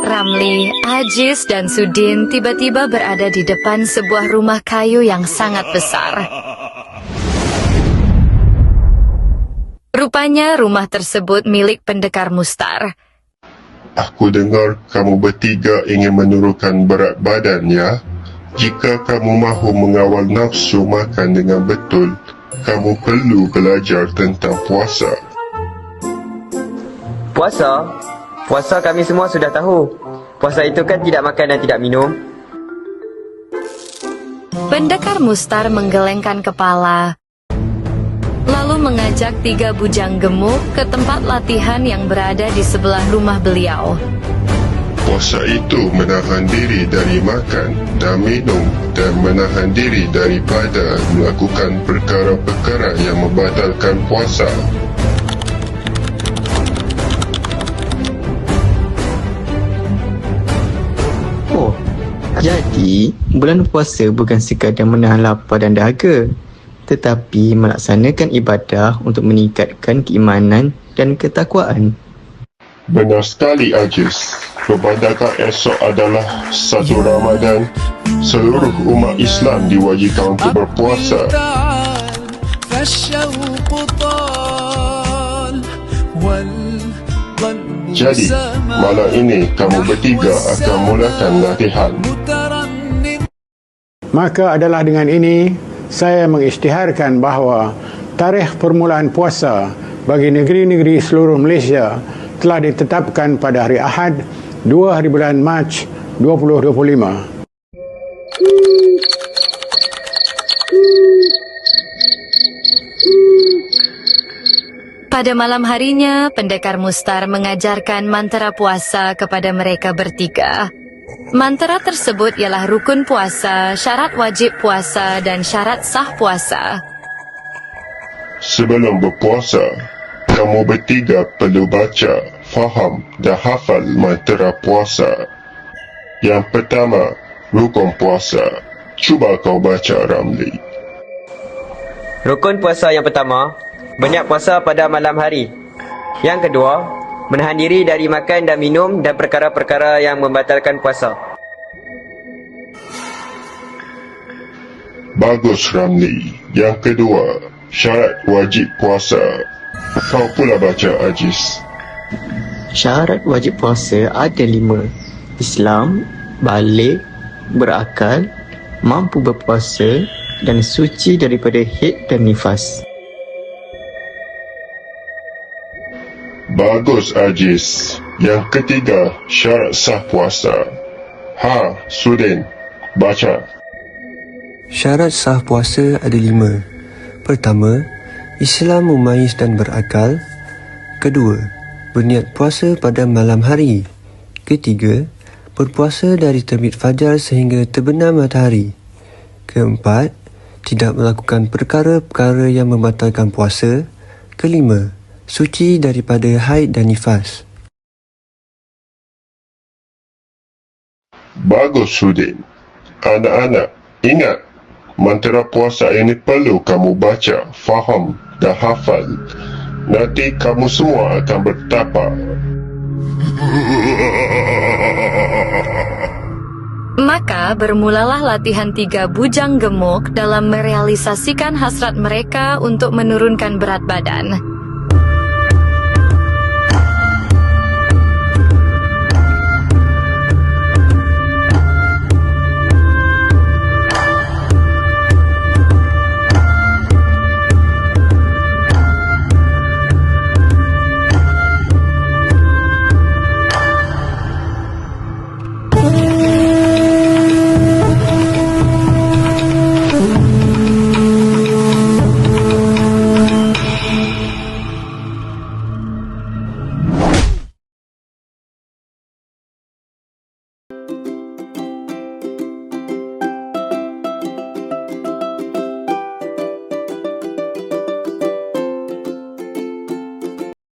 Ramli, Ajis, dan Sudin tiba-tiba berada di depan sebuah rumah kayu yang sangat besar. Rupanya rumah tersebut milik pendekar mustar. Aku dengar kamu bertiga ingin menurunkan berat badan ya. Jika kamu mahu mengawal nafsu makan dengan betul, kamu perlu belajar tentang puasa. Puasa? Puasa kami semua sudah tahu. Puasa itu kan tidak makan dan tidak minum. Pendekar mustar menggelengkan kepala, lalu mengajak tiga bujang gemuk ke tempat latihan yang berada di sebelah rumah beliau. Puasa itu menahan diri dari makan dan minum dan menahan diri daripada melakukan perkara-perkara yang membatalkan puasa. Oh, jadi bulan puasa bukan sekadar menahan lapar dan dahaga tetapi melaksanakan ibadah untuk meningkatkan keimanan dan ketakwaan benar sekali Ajis. Kepadakah esok adalah satu Ramadan. Seluruh umat Islam diwajibkan untuk berpuasa. Jadi, malam ini kamu bertiga akan mulakan latihan. Maka adalah dengan ini saya mengisytiharkan bahawa tarikh permulaan puasa bagi negeri-negeri seluruh Malaysia telah ditetapkan pada hari Ahad 2 hari bulan Mac 2025. Pada malam harinya, pendekar mustar mengajarkan mantera puasa kepada mereka bertiga. Mantera tersebut ialah rukun puasa, syarat wajib puasa dan syarat sah puasa. Sebelum berpuasa, kamu bertiga perlu baca, faham dan hafal mantra puasa. Yang pertama, rukun puasa. Cuba kau baca Ramli. Rukun puasa yang pertama, banyak puasa pada malam hari. Yang kedua, menahan diri dari makan dan minum dan perkara-perkara yang membatalkan puasa. Bagus Ramli. Yang kedua, syarat wajib puasa. Kau pula baca Ajis. Syarat wajib puasa ada lima. Islam, balik, berakal, mampu berpuasa dan suci daripada haid dan nifas. Bagus Ajis. Yang ketiga, syarat sah puasa. Ha, Sudin. Baca. Syarat sah puasa ada lima. Pertama, Islam memayis dan berakal. Kedua, berniat puasa pada malam hari. Ketiga, berpuasa dari terbit fajar sehingga terbenam matahari. Keempat, tidak melakukan perkara-perkara yang membatalkan puasa. Kelima, suci daripada haid dan nifas. Bagus Sudin. Anak-anak, ingat. Mantra puasa ini perlu kamu baca, faham dan hafal. Nanti kamu semua akan bertapa. Maka bermulalah latihan tiga bujang gemuk dalam merealisasikan hasrat mereka untuk menurunkan berat badan.